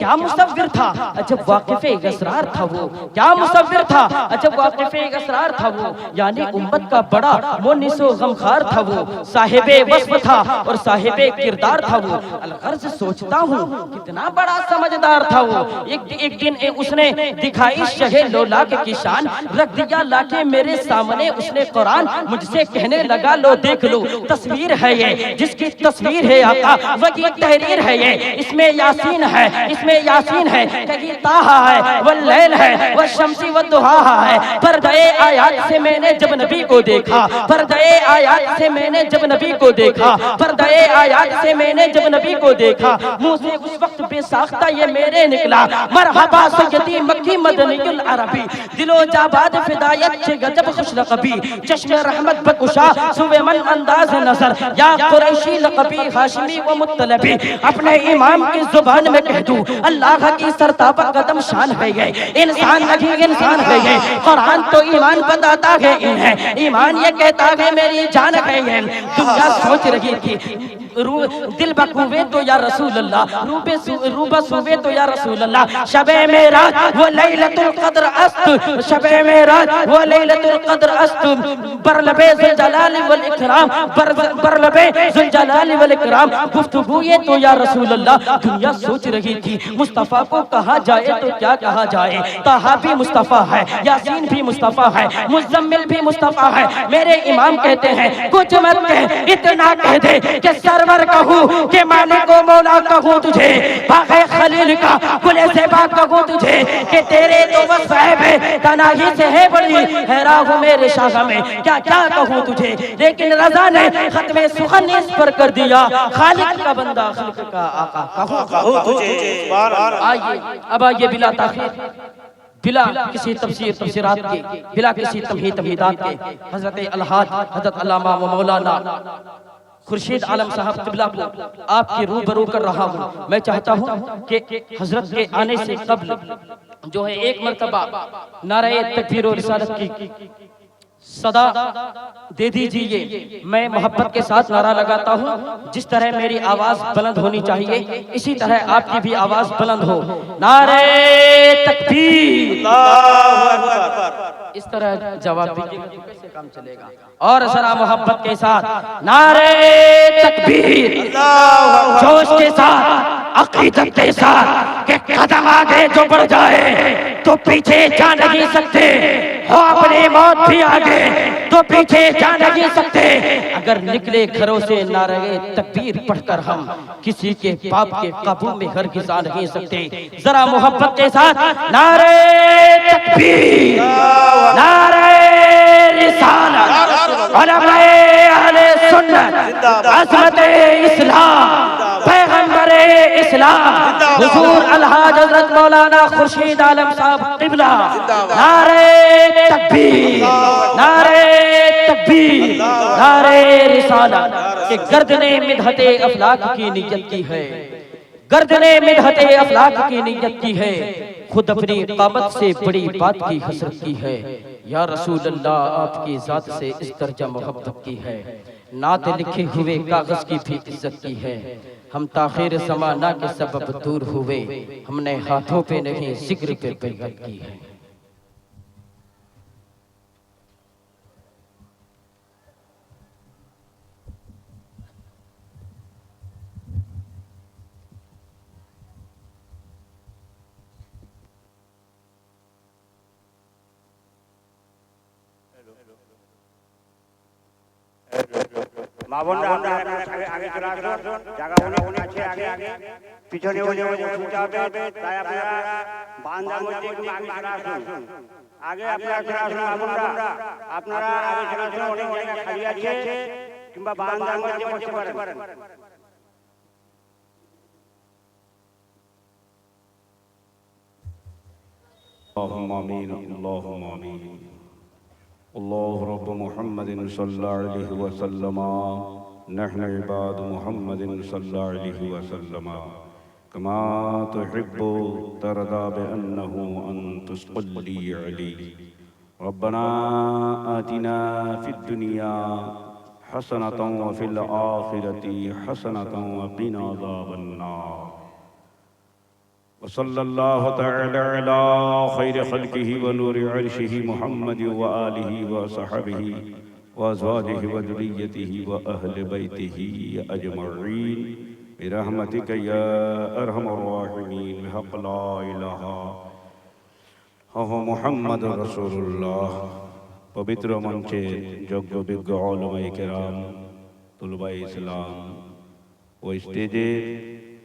کیا مصور تھا؟ عجب واقف اسرار تھا وہ۔ کیا مصور تھا؟ عجب واقف اسرار تھا وہ۔ یعنی امت کا بڑا مونس و غمخار تھا وہ۔ صاحب وصف تھا اور صاحب کردار تھا وہ۔ الغرض سوچتا ہوں، کتنا بڑا سمجھدار تھا وہ۔ ایک دن اس نے دکھائی، شہ لولا کے کشان رکھ دیا۔ لاکے میرے سامنے اس نے قرآن مجھ سے کہنے لگا، لو دیکھ لو، تصویر ہے یہ۔ جس کی تصویر ہے آقا وہی تحریر ہے یہ۔ اس میں یاسین ہے، اس میں میں یاسین ہے، کہیں تاہا ہے، واللیل ہے، والشمسی والدہا ہے۔ پردے آیات سے میں نے جب نبی کو دیکھا، پردے آیات سے میں نے جب نبی کو دیکھا، پردے آیات سے میں نے جب نبی کو دیکھا۔ موں سے اس وقت بے ساختہ یہ میرے نکلا۔ مرحبا سیدی مکی مدنی العربی دلو جاباد فدایت چھ گجب خوش لقبی۔ چشم رحمت بکشا سوے من انداز نظر۔ یا قریشی لقبی ہاشمی و مطلبی۔ اپنے امام کی زبان میں کہہ دوں۔ اللہ کی سرتا پر قدم شان ہے یہ۔ انسان عجیب انسان ہے یہ۔ قرآن تو ایمان بتاتا ہے انہیں۔ ایمان یہ کہتا ہے میری جان ہے یہ۔ دنیا سوچ رہی تھی۔ دل بکوے تو یا رسول اللہ روبے سوے تو یا رسول اللہ۔ شب میرا وہ لیلت القدر است۔ شب میرا وہ لیلت القدر است۔ برلبے زلجلال والاکرام برلبے زلجلال والاکرام۔ گفتگو یہ تو یا رسول اللہ۔ دنیا سوچ رہی تھی، مصطفیٰ کو کہا جائے تو کیا کہا جائے؟ تاہا بھی مصطفیٰ ہے، یاسین بھی مصطفیٰ ہے، مزمل بھی مصطفیٰ ہے۔ میرے امام کہتے ہیں، کچھ مت کہہ، اتنا کہہ دے کہ سر سرور کہوں کہ مالک و مولا کہوں تجھے، باغ خلیل کا، گلے سے باغ کہوں تجھے کہ تیرے تو وہ صاحب ہے تناہی سے ہے بڑی حیرہ ہوں میرے شاہ میں، کیا کیا کہوں تجھے؟ لیکن رضا نے ختم سخن اس پر کر دیا، خالق کا بندہ، خلق کا آقا، کہوں کہوں تجھے؟ آئیے، اب آئیے بلا تاخیر، بلا کسی تفسیر تفسیرات کے، بلا کسی تمہید تمہیدات کے، حضرت الحاج، حضرت علامہ و مولانا خورشید عالم صاحب قبلہ کو آپ کے روبرو کر رہا ہوں۔ میں چاہتا ہوں کہ حضرت کے آنے سے قبل جو ہے ایک مرتبہ نعرہ تکبیر و رسالت کی صدا دے دیجیے میں محبت کے ساتھ نعرہ لگاتا ہوں جس طرح میری آواز بلند ہونی چاہیے اسی طرح آپ کی بھی آواز بلند ہو۔ نعرے تکبیر۔ اس طرح جواب دیجیے کیسے کام چلے گا؟ اور ذرا محبت کے ساتھ نعرے تکبیر۔ جوش کے ساتھ۔ عقیدت کے ساتھ کہ قدم آگے جو بڑھ جائے تو پیچھے جا نہیں سکتے ہو اپنی موت بھی آگے تو پیچھے جا نہیں سکتے۔ اگر نکلے گھروں سے نہ رہے تکبیر پڑھ کر ہم کسی کے باپ کے قابو میں ہر گزار نہیں سکتے۔ ذرا محبت کے ساتھ نعرے تکبیر نعرے رسالت، علماء اہل سنت، عظمت اسلام، پیغمبر اسلام حضور الحاج حضرت مولانا خرشید عالم صاحب قبلہ۔ نعرے تکبیر نعرے تکبیر نعرے رسالہ کہ گردن مدھت افلاق کی نیت کی ہے۔ گردن مدھت افلاق کی نیت کی ہے۔ خود اپنی قامت سے بڑی بات کی حسرت کی ہے۔ یا رسول اللہ آپ کی ذات سے اس درجہ محبت کی ہے۔ نعت لکھے ہوئے کاغذ کی بھی عزت کی ہے۔ ہم تاخیر زمانہ کے سبب دور ہوئے۔ ہم نے ہاتھوں پہ نہیں، ذکر پہ بیعت کی ہے۔ আমরা আগে আগে চলে আসুন জায়গা অনেক আছে আগে আগে পিছনে ওই ওই শুনতে হবে তাই আপনারা বান্দার মধ্যে একটু আগে চলে আসুন আগে আপনারা চলে আসুন মা বোনরা আপনারা আগে চলে আসুন অনেক জায়গা খালি আছে কিংবা বান্দার মধ্যে বসতে পারেন اللهم امين اللهم امين الله رب محمد صلى الله عليه وسلم. نحن عباد محمد صلى الله عليه وسلم. كما تحب ترضى بأنه أن تصلي عليه. ربنا آتنا في الدنيا حسنة وفي الآخرة حسنة وقنا عذاب النار. وصلى الله تعالى على خير خلقه ونور عرشه محمد وآله وصحبه وأزواجه وذريته وأهل بيته أجمعين برحمتك يا أرحم الراحمين بحق لا إله হহ মোহাম্মদ রসুল্লাহ পবিত্র মঞ্চে যোগ্য বিজ্ঞ অলমাই কেরাম তুলবাই ইসলাম ও স্টেজে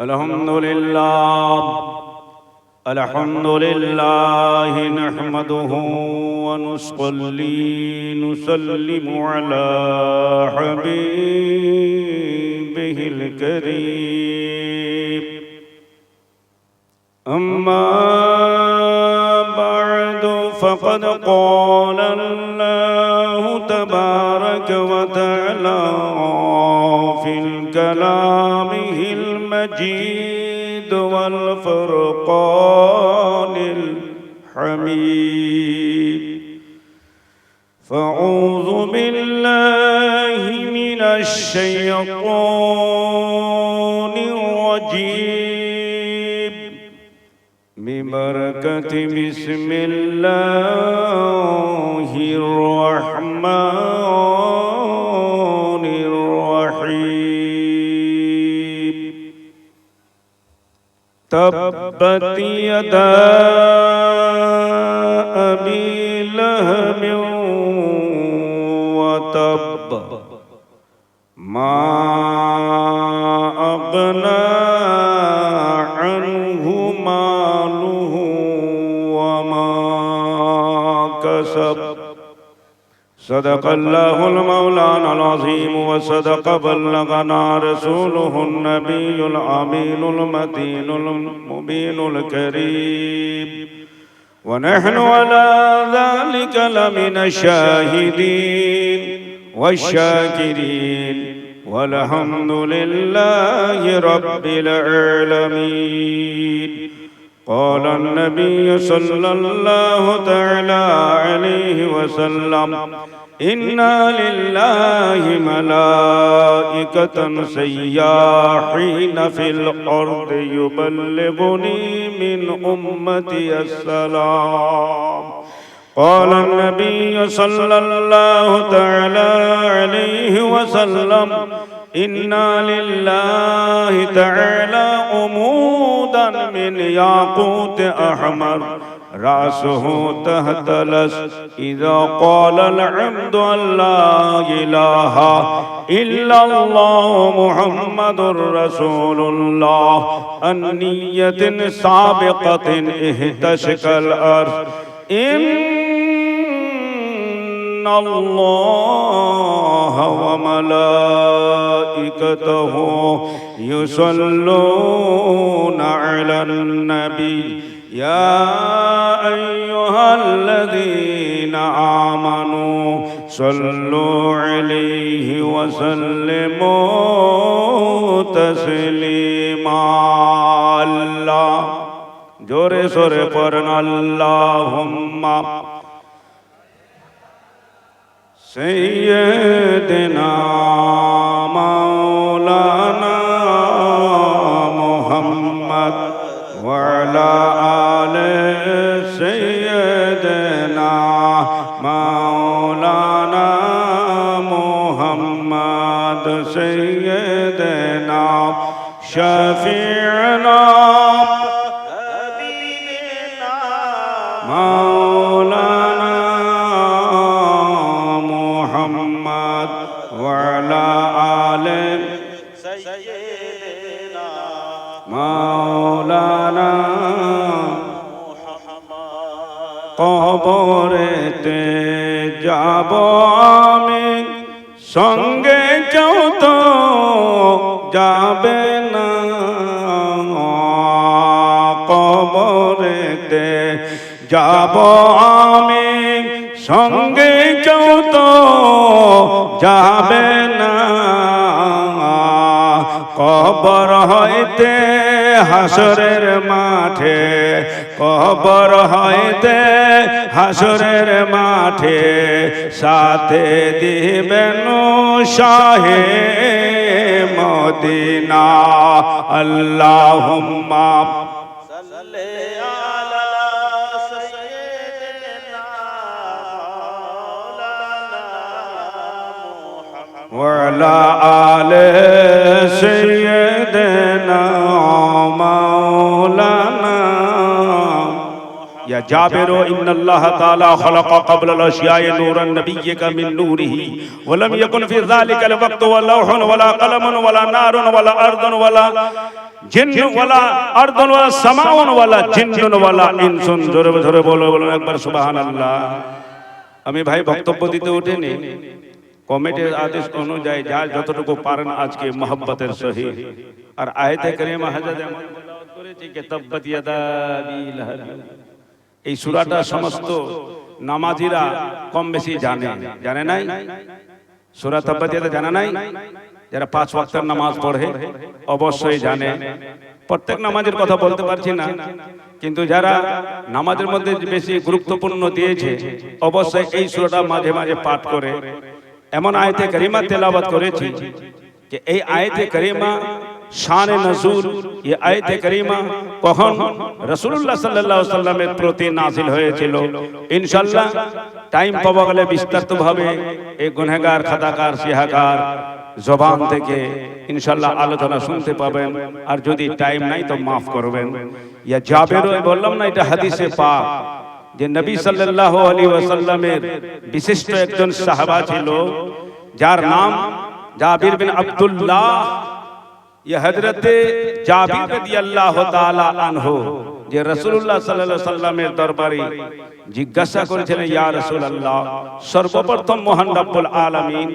الحمد لله. الحمد لله نحمده ونصلي نسلم على حبيبه الكريم. أما بعد فقد قال الله تبارك وتعالى في الكلام المجيد والفرقان الحميد. فأعوذ بالله من الشيطان الرجيم. ببركة بسم الله. تبت يدا أبي لهب وتب. ما أغنى صدق الله المولانا العظيم وصدق بلغنا رسوله النبي الأمين المتين المبين الكريم. ونحن على ذلك لمن الشاهدين والشاكرين. والحمد لله رب العالمين. قال النبي صلى الله تعالى عليه وسلم إنا لله ملائكة سياحين في الأرض يبلغني من أمتي السلام. قال النبي صلى الله تعالى عليه وسلم إنا لله تعالى أمودا من ياقوت أحمر رأسه تهتلس إذا قال العبد لا إله إلا الله محمد رسول الله النية سابقة اهتشك الأرض إن الله وملائكته يصلون على النبي يا أيها الذين آمنوا صلوا عليه وسلموا تسليما الله جوري سوري قرن اللهم سيدنا مولانا محمد وعلى آل سيدنا مولانا محمد سيدنا شفيعنا محمد وعلى آل سيدنا مولانا কবরেতে যাব আমি সঙ্গে কেউ তো যাবে না কবরেতে যাব আমি সঙ্গে কেউ তো যাবে না। কবর হইতে হাসরের মাঠে, কবর হইতে হাসরের মাঠে সাথে দিবেন শাহে মদিনা। আল্লাহুম্মা وعلى آل سيدنا مولانا يا جابر إن الله تعالى خلق قبل الأشياء نورا نبيك من نوره ولم يكن في ذلك الوقت ولوح ولا قلم ولا نار ولا أرض ولا جن ولا أرض ولا سماء ولا جن ولا إنس ধরে ধরে বলো বলো একবার সুবহানাল্লাহ আমি ভাই বক্তব্য দিতে উঠিনি কমিটির আদেশ অনুযায়ী যা যতটুকু পারেন আজকে মোহাব্বতের সহিত। আর আয়তে করিমা হাজার করেছি তাব্বাত লাহাব। এই সূরাটা সমস্ত নামাজিরা কম বেশি জানে। জানে। নাই? সূরা তাব্বাত জানা নাই? যারা পাঁচ ওয়াক্তের নামাজ পড়ে অবশ্যই জানে। প্রত্যেক নামাজের কথা বলতে পারছি না। কিন্তু যারা নামাজের মধ্যে বেশি গুরুত্বপূর্ণ দিয়েছে অবশ্যই এই সুরাটা মাঝে মাঝে পাঠ করে এমন আয়তে করিমা তেলাওয়াত করেছি যে এই আয়তে করিমা শান নজুল এই আয়তে করিমা কখন রাসূলুল্লাহ সাল্লাল্লাহু আলাইহি সাল্লামের প্রতি নাজিল হয়েছিল? ইনশাল্লাহ টাইম পাওয়া গেলে বিস্তারিত ভাবে এই গুনহগার খাতাকার সিহাকার জবান থেকে ইনশাল্লাহ আলোচনা শুনতে পাবেন। আর যদি টাইম নাই তো মাফ করবেন। ইয়া জাবেরও বললাম না এটা হাদিসে পাক। যে নবী সাল্লাল্লাহু আলাইহি ওয়াসাল্লামের বিশিষ্ট একজন সাহাবা ছিল, যার নাম জাবির বিন আব্দুল্লাহ ইয়ে হযরতে জাবির রাদিয়াল্লাহু তাআলা আনহু, যে রাসূলুল্লাহ সাল্লাল্লাহু সাল্লামের দরবারে জিজ্ঞাসা করেছিলেন, ইয়া রাসূলুল্লাহ, সর্বপ্রথম মহান রব্বুল আলামিন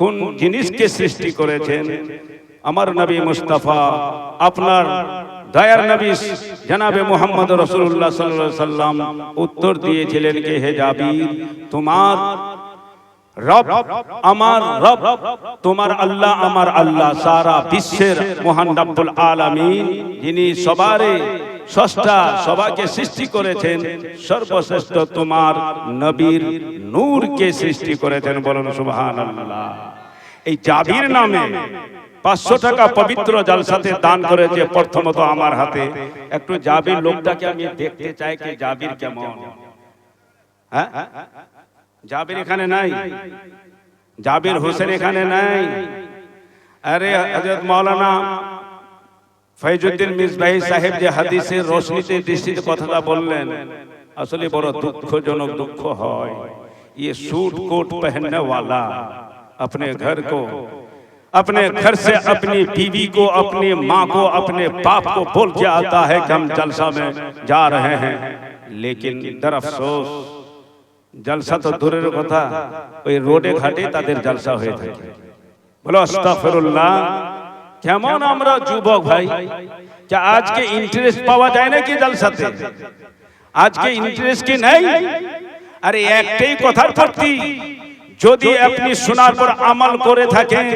কোন জিনিসকে সৃষ্টি করেছেন? আমার নবী মুস্তাফা, আপনার দয়ার নবী জনাবে মোহাম্মদ রসুল্লাহ সাল্লাল্লাহু সাল্লাম উত্তর দিয়েছিলেন কে হে জাবির? তোমার রব আমার রব, তোমার আল্লাহ আমার আল্লাহ, সারা বিশ্বের মহান রব্বুল আলামিন, যিনি সবারে ষষ্ঠা সবাইকে সৃষ্টি করেছেন, সর্বশ্রেষ্ঠ তোমার নবীর নূরকে সৃষ্টি করেছেন, বলুন সুবহানাল্লাহ। এই জাবির নামে পাঁচশো টাকা পবিত্র জলসাতে দান করেছে প্রথমত আমার হাতে। একটু জাবির লোকটাকে আমি দেখতে চাই কি জাবির কেমন। হ্যাঁ? জাবির এখানে নাই? জাবির হোসেন এখানে নাই? আরে হজরত মৌলানা ফৈজুদ্দিন মিসবাহি সাহেব যে হাদিসের রোশনীতে দৃষ্টির কথাটা বললেন, আসলে বড় দুঃখজনক দুঃখ হয়। ইয়ে স্যুট কোট পহননে ওয়ালা اپنے گھر کو اپنے گھر سے اپنی بیوی کو اپنی ماں کو اپنے باپ کو بول کے آتا ہے کہ ہم جلسہ میں جا رہے ہیں۔ لیکن در افسوس جلسہ تو دورے تھا ওই রোডে ঘাটে তাদের জলসা হয়ে থাকে بھائی کیا آج کے যুবক پاوا جائے আজকে ইন্টারেস্ট جلسہ تھے؟ آج کے জলসাতে کی نہیں؟ ارے ایک ٹی کو تھر প্রতি যদি আপনি শোনার পর আমল করে থাকেন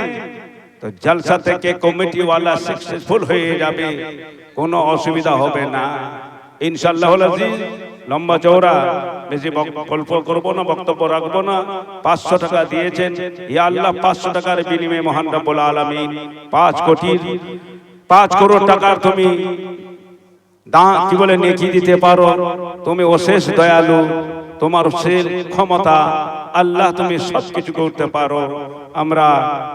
তো জলসা থেকে কমিটি ওয়ালা সাকসেসফুল হয়ে যাবে কোনো অসুবিধা হবে না। ইনশাআল্লাহ আজিজ লম্বা চৌড়া বেশি গল্প করব না বক্তব্য রাখব না পাঁচশো টাকা দিয়েছেন। ইয়া আল্লাহ পাঁচশো টাকার বিনিময়ে মহান রব্বুল আলামিন পাঁচ কোটি পাঁচ করোড় টাকার তুমি দা কি বলে নেকি দিতে পারো? তুমি অশেষ দয়ালু। তোমার শেষ ক্ষমতা, আল্লাহ তুমি সব কিছু করতে পারো। আমরা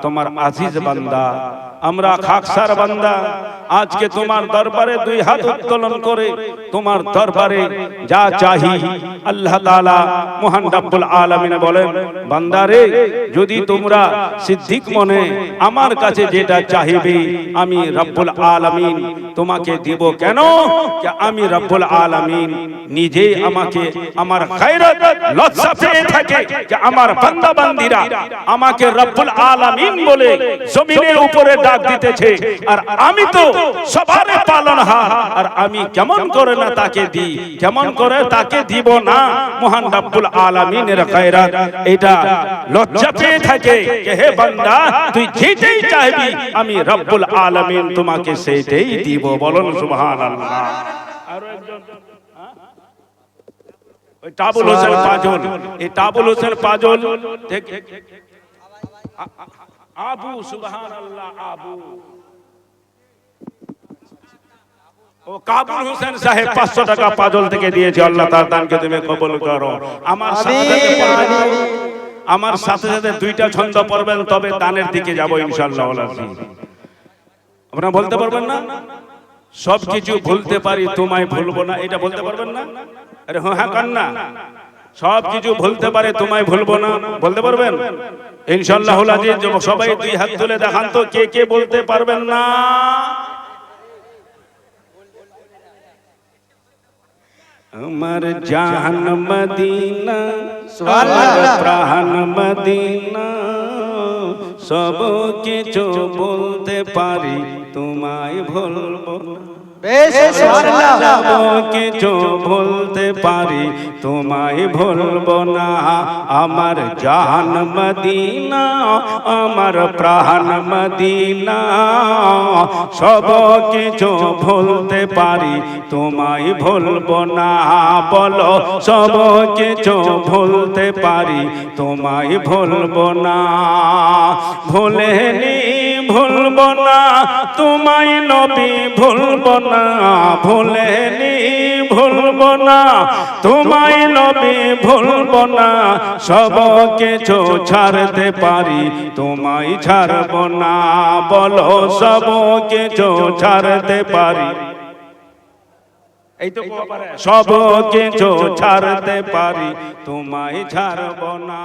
তোমার আজিজ বান্দা, আমরা খাকসার বান্দা। আজকে তোমার দরবারে দুই হাত উত্তোলন করে তোমার দরবারে যা চাহি, আল্লাহ তাআলা মহান রব্বুল আলামিন বলেন বান্দারে যদি তোমরা সিদ্দিক মনে আমার কাছে যেটা চাহিবে, আমি রব্বুল আলামিন তোমাকে দিব কেন? যে আমি রব্বুল আলামিন নিজেই আমাকে আমার গায়রত লজ্জা পেয়ে থাকে যে আমার বান্দা বান্দিরা আমাকে রব্বুল আলামিন বলে জমিনের উপরে ডাক দিতেছে। আর আমি তো সবার পালনহার। আর আমি কেমন করে না তাকে দিই? কেমন করে তাকে দিব না? মহান রব্বুল আলামিনের গায়রত এটা লজ্জা পেয়ে থাকে যে হে বান্দা তুই যেটাই চাইবি আমি রব্বুল আলামিন তোমাকে সেটাই দিব। বলুন সুবহানাল্লাহ। আরও একজন হ্যাঁ? ওই টাবুল হোসেন পাজল এই টাবুল হোসেন পাজল থেকে আ- আ- আবু আবু। ও কাবুল হোসেন সাহেব পাঁচশো টাকা পাজল থেকে দিয়েছে আল্লাহ তার দানকে তুমি কবল করো। আমার আমার সাথে সাথে দুইটা ছন্দ পড়বেন তবে দানের দিকে যাব ইনশাল্লাহ আপনারা বলতে পারবেন না? সব কিছু ভুলতে পারি তোমায় ভুলবো না। এটা বলতে পারবেন না? আরে হ্যাঁ হ্যাঁ কান না সব কিছু ভুলতে পারে তোমায় ভুলবো না। বলতে পারবেন? ইনশাল্লাহ আজিজ সবাই দুই হাত তুলে দেখান তো কে কে বলতে পারবেন না। আমার জান মদিনা প্রাণ মদিনা। সব কিছু বলতে পারি তোমায় ভুলবো কিছু বলতে পারি তোমায় ভুলবো না। আমার জান মদিনা আমার প্রাণ মদিনা। সব কিছু ভুলতে পারি তোমায় ভুলবো না। বলো সব কিছু ভুলতে পারি তোমায় ভুলবো না। ভুলেনি ভুলবো না তোমায় নবী ভুলবো না ভুলেনি ভুলবো না তোমায় নবী ভুলবো না সব কিছু ছাড়তে পারি তোমায় ছাড়বো না বলো সব কিছু ছাড়তে পারি। এই তো সব কিছু ছাড়তে পারি তোমায় ছাড়বো না।